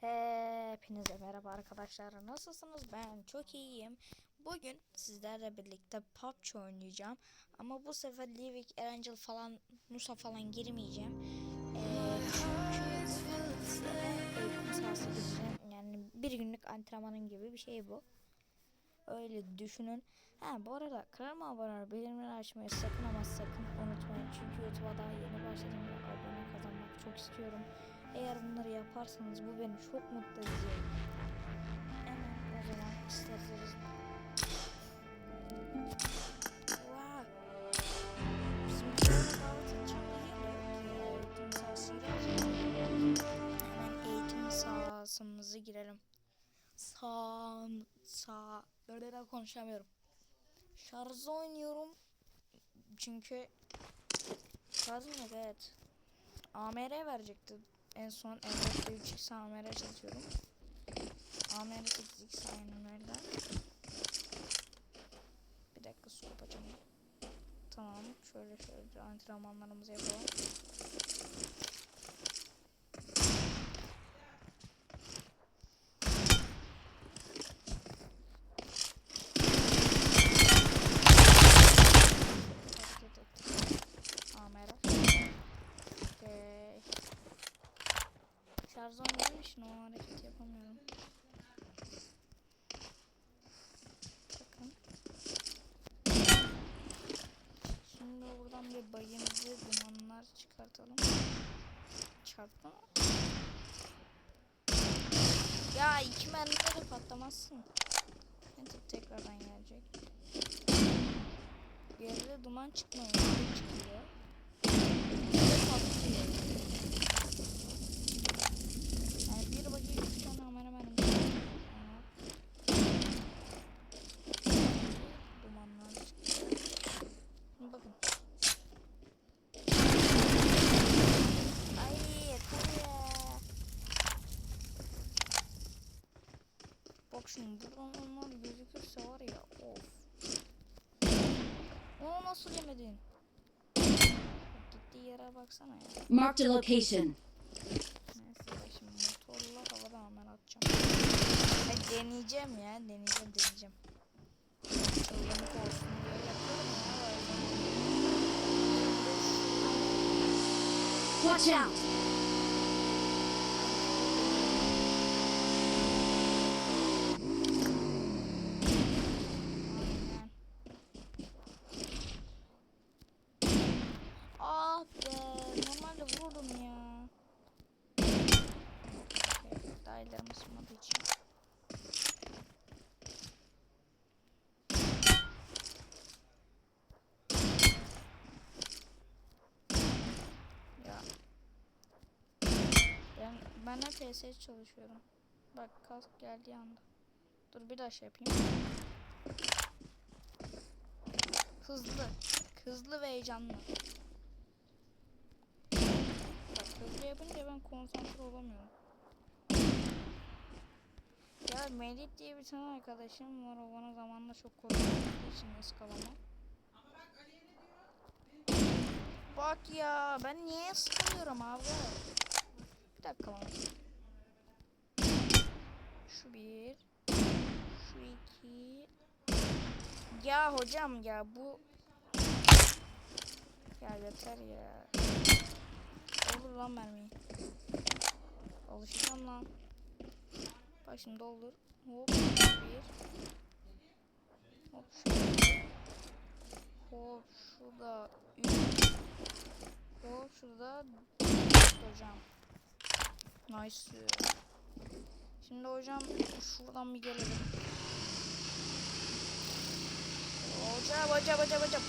Hepinize merhaba arkadaşlar. Nasılsınız? Ben çok iyiyim. Bugün sizlerle birlikte PUBG oynayacağım. Ama bu sefer Livik, Erangel falan, Nusa falan girmeyeceğim. Ee. Yani bir günlük antrenmanın gibi bir şey bu. Öyle düşünün. Ha bu arada kanalıma abone olup bildirimleri açmayı sakın ama sakın unutmayın. Çünkü YouTube'a daha yeni başladım ve abone kazanmak çok istiyorum. Eğer bunları yaparsanız bu beni çok mutlu edecek. Hemen o zaman isterseniz. Sahasımızı girelim. Sağ, sağ, böyle de konuşamıyorum. Şarjı oynuyorum. Çünkü şarjım yok evet. AMR verecekti en son Enves'te 3x AMR çalışıyorum. AMR 8x aynen öyle. Bir dakika su yapacağım. Tamam şöyle şöyle antrenmanlarımızı yapalım. Hareket ettik. AMR. Okey. Şarj olmadığı için o hareketi yapamıyorum. Bakın. Şimdi buradan bir bayımızı dumanlar çıkartalım. Çarptı mı? Ya iki mermide de patlamazsın. Neyse tekrardan gelecek. Bir yerde duman çıkmıyor. çıkıyor. Bir de patlıyor. Yani bir bakayım üç tane hemen hemen Dumanlar çıktı. Şimdi bakın. Ay yeter ya. Bak şimdi buradan onlar gözükürse var ya of. Onu nasıl yemedin? Gittiği yere baksana ya. Marked a location. Neyse şimdi motorla havada hemen atacağım. Ben deneyeceğim ya. Deneyeceğim deneyeceğim. Çılgınlık olsun diye yapıyorum ya. Watch out! Aynen. Ah be. Normalde vururdum ya. Evet, daha ilerim ısınmadığı için. Ya. Ben, hep PS çalışıyorum. Bak kask geldiği anda. Dur bir daha şey yapayım. Hızlı. Hızlı ve heyecanlı. Bak hızlı yapınca ben konsantre olamıyorum. Ya Melih diye bir tane arkadaşım var. O bana zamanla çok korktuğu için ıskalama. Bak ya ben niye sıkılıyorum abi? Bir dakika bana. Şu bir. Şu iki. Ya hocam ya bu. Ya yeter ya. Olur lan mermiyi. Alışacağım lan. Bak şimdi doldur. Hop bir. Hop şurada. Hop şurada üç. Hop şurada hocam. Nice. Şimdi hocam şuradan bir gelelim. Hocam hocam hocam hocam.